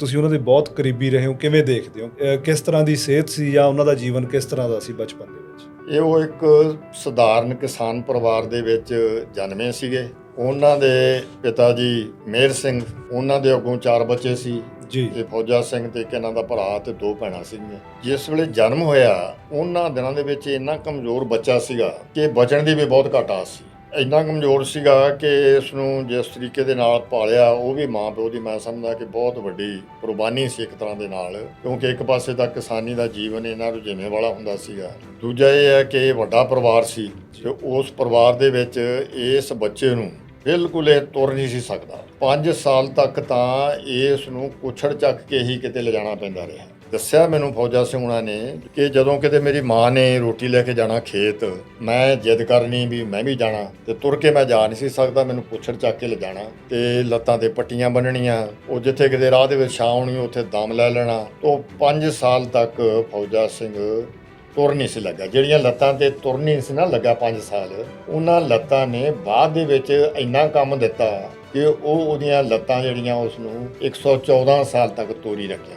ਤੁਸੀਂ ਉਹਨਾਂ ਦੇ ਬਹੁਤ ਕਰੀਬੀ ਰਹੇ ਹੋ ਕਿਵੇਂ ਦੇਖਦੇ ਹੋ? ਅਹ ਕਿਸ ਤਰ੍ਹਾਂ ਦੀ ਸਿਹਤ ਸੀ ਜਾਂ ਉਹਨਾਂ ਦਾ ਜੀਵਨ ਕਿਸ ਤਰ੍ਹਾਂ ਦਾ ਸੀ ਬਚਪਨ ਦੇ ਵਿੱਚ? ਇਹ ਉਹ ਇੱਕ ਸਧਾਰਨ ਕਿਸਾਨ ਪਰਿਵਾਰ ਦੇ ਵਿੱਚ ਜਨਮੇ ਸੀਗੇ। ਉਹਨਾਂ ਦੇ ਪਿਤਾ ਜੀ ਮੇਰ ਸਿੰਘ ਉਹਨਾਂ ਦੇ ਅੱਗੋਂ ਚਾਰ ਬੱਚੇ ਸੀ। ਜੀ। ਇਹ ਫੌਜਾ ਸਿੰਘ ਤੇ ਇੱਕ ਇਹਨਾਂ ਦਾ ਭਰਾ ਤੇ ਦੋ ਭੈਣਾਂ ਸੀਗੀਆਂ। ਜਿਸ ਵੇਲੇ ਜਨਮ ਹੋਇਆ ਉਹਨਾਂ ਦਿਨਾਂ ਦੇ ਵਿੱਚ ਇੰਨਾ ਕਮਜ਼ੋਰ ਬੱਚਾ ਸੀਗਾ ਕਿ ਬਚਣ ਦੀ ਵੀ ਬਹੁਤ ਘੱਟ ਆਸ ਸੀ। ਇੰਨਾ ਕਮਜ਼ੋਰ ਸੀਗਾ ਕਿ ਇਸ ਨੂੰ ਜਿਸ ਤਰੀਕੇ ਦੇ ਨਾਲ ਪਾਲਿਆ, ਉਹ ਵੀ ਮਾਂ ਪਿਓ ਦੀ ਮੈਂ ਸਮਝਦਾ ਕਿ ਬਹੁਤ ਵੱਡੀ ਕੁਰਬਾਨੀ ਸੀ ਇੱਕ ਤਰ੍ਹਾਂ ਦੇ ਨਾਲ, ਕਿਉਂਕਿ ਇੱਕ ਪਾਸੇ ਤਾਂ ਕਿਸਾਨੀ ਦਾ ਜੀਵਨ ਇਹਨਾਂ ਰੁਝੇਵੇਂ ਵਾਲਾ ਹੁੰਦਾ ਸੀਗਾ। ਦੂਜਾ ਇਹ ਹੈ ਕਿ ਇਹ ਵੱਡਾ ਪਰਿਵਾਰ ਸੀ ਤੇ ਉਸ ਪਰਿਵਾਰ ਦੇ ਵਿੱਚ ਇਸ ਬੱਚੇ ਨੂੰ ਬਿਲਕੁਲ ਇਹ ਤੁਰ ਨਹੀਂ ਸੀ ਸਕਦਾ। 5 ਸਾਲ ਤੱਕ ਤਾਂ ਇਸ ਨੂੰ ਕੁਛੜ ਚੱਕ ਕੇ ਹੀ ਕਿਤੇ ਲਿਜਾਣਾ ਪੈਂਦਾ ਰਿਹਾ। ਦੱਸਿਆ ਮੈਨੂੰ ਫੌਜਾ ਸਿੰਘ ਉਹਨਾਂ ਨੇ ਕਿ ਜਦੋਂ ਕਿਤੇ ਮੇਰੀ ਮਾਂ ਨੇ ਰੋਟੀ ਲੈ ਕੇ ਜਾਣਾ ਖੇਤ, ਮੈਂ ਜਿੱਦ ਕਰਨੀ ਵੀ ਮੈਂ ਵੀ ਜਾਣਾ ਤੇ ਤੁਰ ਕੇ ਮੈਂ ਜਾ ਨਹੀਂ ਸੀ ਸਕਦਾ, ਮੈਨੂੰ ਪੁੱਛੜ ਚੱਕ ਕੇ ਲਿਜਾਣਾ ਤੇ ਲੱਤਾਂ ਤੇ ਪੱਟੀਆਂ ਬੰਨਣੀਆਂ, ਉਹ ਜਿੱਥੇ ਕਿਤੇ ਰਾਹ ਦੇ ਵਿੱਚ ਛਾਂ ਹੋਣੀ, ਉੱਥੇ ਦਮ ਲੈ ਲੈਣਾ। ਤੋਂ 5 ਸਾਲ ਤੱਕ ਫੌਜਾ ਸਿੰਘ ਤੁਰ ਨਹੀਂ ਸੀ ਲੱਗਾ ਜਿਹੜੀਆਂ ਲੱਤਾਂ ਤੇ ਤੁਰ ਨਹੀਂ ਸੀ ਨਾ ਲੱਗਾ 5 ਸਾਲ, ਉਹਨਾਂ ਲੱਤਾਂ ਨੇ ਬਾਅਦ ਦੇ ਵਿੱਚ ਇੰਨਾ ਕੰਮ ਦਿੱਤਾ ਕਿ ਉਹ ਉਹਦੀਆਂ ਲੱਤਾਂ ਜਿਹੜੀਆਂ ਉਸ ਨੂੰ 114 ਸਾਲ ਤੱਕ ਤੋਰੀ ਰੱਖੀਆਂ।